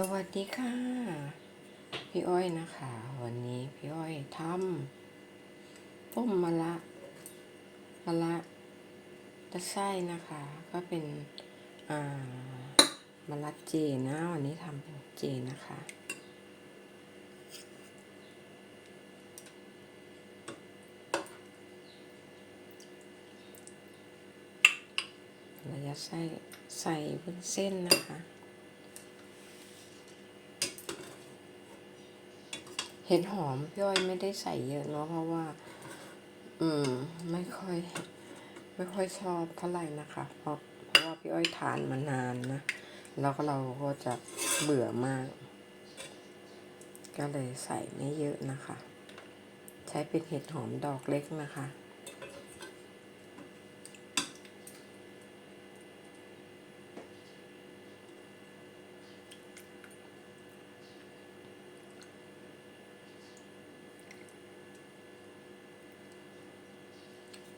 สวัสดีค่ะ พี่อ้อยนะคะ วันนี้พี่อ้อยทำต้มมะละมะละตะไส้นะคะ ก็เป็นอ่ามะละเจนะวันนี้ทำเป็นเจนะคะเราจะใส่ใส่บนเส้นนะคะ เห็ดหอมพี่อ้อยไม่ได้ใส่เยอะเนาะเพราะว่า อืม ไม่ค่อย ไม่ค่อยชอบเท่าไหร่นะคะ เพราะเพราะว่าพี่อ้อยทานมานานนะแล้วก็เราก็จะเบื่อมาก ก็เลยใส่ไม่เยอะนะคะ ใช้เป็นเห็ดหอมดอกเล็กนะคะ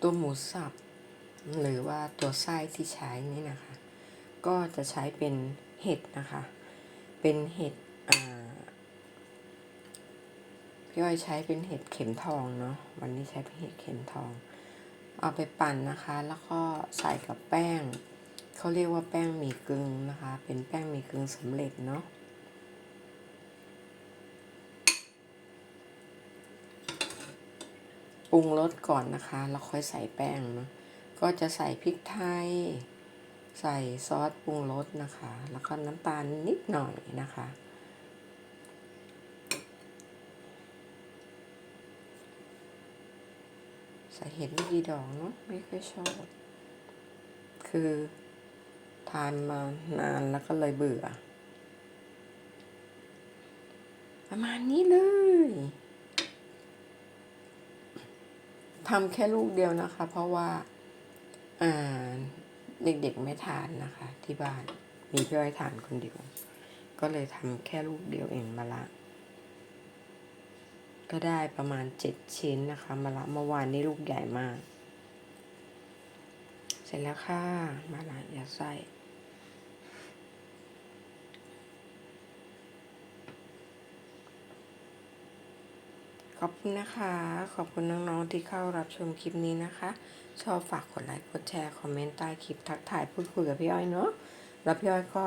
ตัวหมูสับ หรือว่าตัวไส้ที่ใช้นี่นะคะ ก็จะใช้เป็นเห็ดนะคะ เป็นเห็ดอ่าพี่อ้อยใช้เป็นเห็ดเข็มทองเนาะวันนี้ใช้เป็นเห็ดเข็มทอง เอาไปปั่นนะคะ แล้วก็ใส่กับแป้งเขาเรียกว่าแป้งหมี่กึ่งนะคะ เป็นแป้งหมี่กึ่งสำเร็จเนาะ ปรุงรสก่อนนะคะ แล้วค่อยใส่แป้งเนาะก็จะใส่พริกไทย ใส่ซอสปรุงรสนะคะ แล้วก็น้ำตาลนิดหน่อยนะคะ ใส่เห็ดไม่กี่ดอกเนาะไม่ค่อยชอบ คือทานมานานแล้วก็เลยเบื่อ ประมาณนี้เลย ทำแค่ลูกเดียวนะคะ เพราะว่าอ่าเด็กๆไม่ทานนะคะ ที่บ้านมีพี่อ้อยทานคนเดียว ก็เลยทำแค่ลูกเดียวเองมาละ ก็ได้ประมาณเจ็ดชิ้นนะคะมาละเมื่อวานนี้ลูกใหญ่มาก เสร็จแล้วค่ะมาละอย่าใส่ ขอบคุณนะคะ ขอบคุณน้องๆที่เข้ารับชมคลิปนี้นะคะ ชอบฝากกดไลค์กดแชร์คอมเมนต์ใต้คลิปทักทายพูดคุยกับพี่อ้อยเนาะแล้วพี่อ้อยก็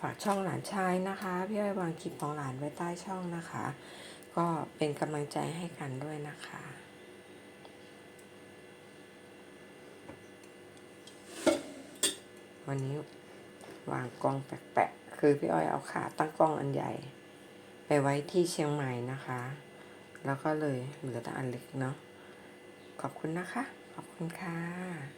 ฝากช่องหลานชายนะคะ พี่อ้อยวางคลิปของหลานไว้ใต้ช่องนะคะ ก็เป็นกำลังใจให้กันด้วยนะคะวันนี้วางกล้องแปลกๆ คือพี่อ้อยเอาขาตั้งกล้องอันใหญ่ ไปไว้ที่เชียงใหม่นะคะ แล้วก็เลยเหลือแต่อันเล็กเนาะขอบคุณนะคะ ขอบคุณค่ะ